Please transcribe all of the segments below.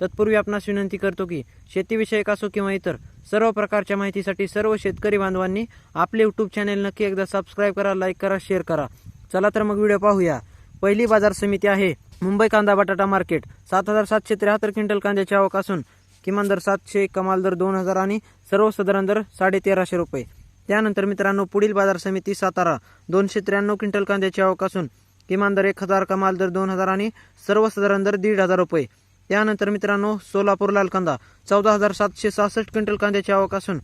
तत्पूर्वी आपणास विनंती करतो की शेतीविषयक असो किंवा इतर सर्व प्रकारच्या माहितीसाठी सर्व शेतकरी बांधवांनी आपले यूट्यूब चॅनेल नक्की एकदा सबस्क्राईब करा लाईक करा शेअर करा. चला तर मग व्हिडिओ पाहूया. पहिली बाजार समिती आहे मुंबई कांदा बटाटा मार्केट सात हजार सातशे त्र्याहत्तर क्विंटल कांद्याची आवक असून किमान दर सातशे कमाल दर दोन हजार आणि सर्वसाधारण दर साडेतेराशे रुपये. त्यानंतर मित्रांनो पुढील बाजार समिती सातारा. दोनशे त्र्याण्णव क्विंटल कांद्याची आवक असून किमान दर एक हजार कमाल दर दोन हजार आणि सर्वसाधारण दर दीड हजार रुपये. यानंतर मित्रांनो सोलापूर लाल कांदा चौदा हजार सातशे सहासष्ट क्विंटल कांद्याची आवक असून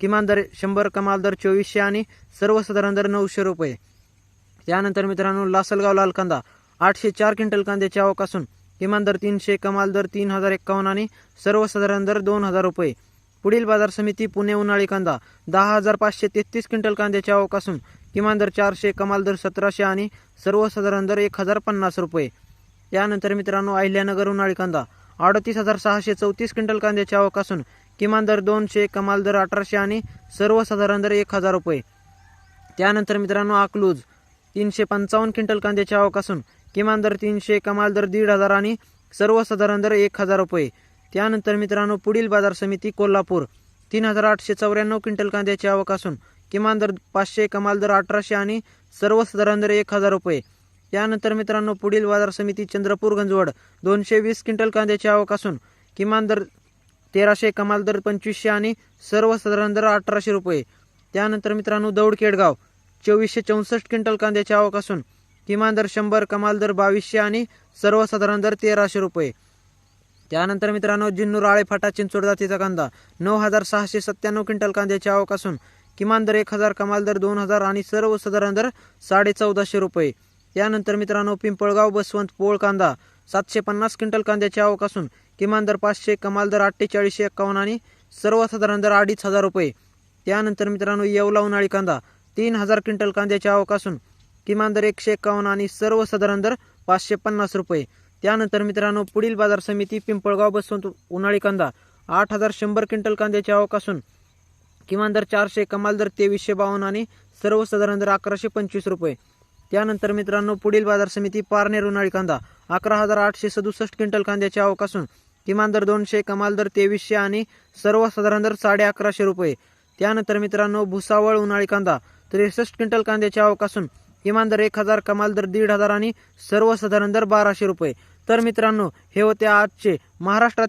किमान दर शंभर कमाल दर चोवीसशे आणि सर्वसाधारण दर नऊशे रुपये. त्यानंतर मित्रांनो लासलगाव लाल कांदा आठशे चार क्विंटल कांद्याची आवक असून किमान दर तीनशे कमाल दर तीन हजार एक्कावन्न आणि सर्वसाधारण दर दोन हजार रुपये. पुढील बाजार समिती पुणे उन्हाळी कांदा दहा हजार पाचशे तेहतीस क्विंटल कांद्याची आवक असून किमान दर चारशे कमाल दर सतराशे आणि सर्वसाधारण दर एक हजार पन्नास रुपये. त्यानंतर मित्रांनो अहिल्यानगर उन्हाळी कांदा अडतीस हजार सहाशे चौतीस क्विंटल कांद्याची आवक असून किमान दर दोनशे कमाल दर अठराशे आणि सर्वसाधारण दर एक हजार रुपये. त्यानंतर मित्रांनो अकलूज तीनशे पंचावन्न क्विंटल कांद्याची आवक असून किमान दर तीनशे कमाल दर दीड हजार आणि सर्वसाधारण दर एक हजार रुपये. त्यानंतर मित्रांनो पुढील बाजार समिती कोल्हापूर तीन हजार आठशे चौऱ्याण्णव क्विंटल कांद्याची आवक असून किमान दर पाचशे कमाल दर अठराशे आणि सर्वसाधारण दर एक हजार रुपये. यानंतर मित्रांनो पुढील बाजार समिती चंद्रपूर गंजवड दोनशे वीस क्विंटल कांद्याची आवक असून किमान दर तेराशे कमाल दर पंचवीसशे आणि सर्वसाधारण दर अठराशे रुपये. त्यानंतर मित्रांनो दौड केडगाव चोवीसशे चौसष्ट क्विंटल कांद्याची आवक असून किमान दर शंभर कमाल दर बावीसशे आणि सर्वसाधारण दर तेराशे रुपये. त्यानंतर मित्रांनो जिन्नूर आळे फाटा चिंचोड जातीचा कांदा नऊ हजार सहाशे सत्त्याण्णव क्विंटल कांद्याची आवक असून किमान दर एक हजार कमाल दर दोन हजार आणि सर्वसाधारण दर साडे चौदाशे रुपये. यानंतर मित्रांनो पिंपळगाव बसवंत पोळ कांदा सातशे पन्नास क्विंटल कांद्याची आवक असून किमान दर पाचशे कमाल दर अठ्ठेचाळीसशे एक्कावन्न आणि सर्वसाधारण दर अडीच हजार रुपये. त्यानंतर मित्रांनो येवला उन्हाळी कांदा तीन हजार क्विंटल कांद्याची आवक असून किमान दर एकशे एक्कावन्न आणि सर्वसाधारण दर पाचशे पन्नास रुपये. त्यानंतर मित्रांनो पुढील बाजार समिती पिंपळगाव बसवंत उन्हाळी कांदा आठ हजार शंभर क्विंटल कांद्याची आवक असून किमान दर चारशे कमाल दर तेवीसशे बावन्न आणि सर्वसाधारण दर अकराशे पंचवीस रुपये. त्यानंतर मित्रांनो पुढील बाजार समिती पारनेर उन्हाळी कांदा. अकरा हजार आठशे सदुसष्ट क्विंटल कांद्याची आवक असून किमान दर दोनशे कमाल दर तेवीसशे आणि सर्वसाधारण दर साडे अकराशे रुपये. त्यानंतर मित्रांनो भुसावळ उन्हाळी कांदा त्रेसष्ट क्विंटल कांद्याची आवक असून किमान दर एक हजार कमाल दर दीड हजार आणि सर्वसाधारण दर बाराशे रुपये. तर मित्रांनो हे होते आजचे महाराष्ट्रात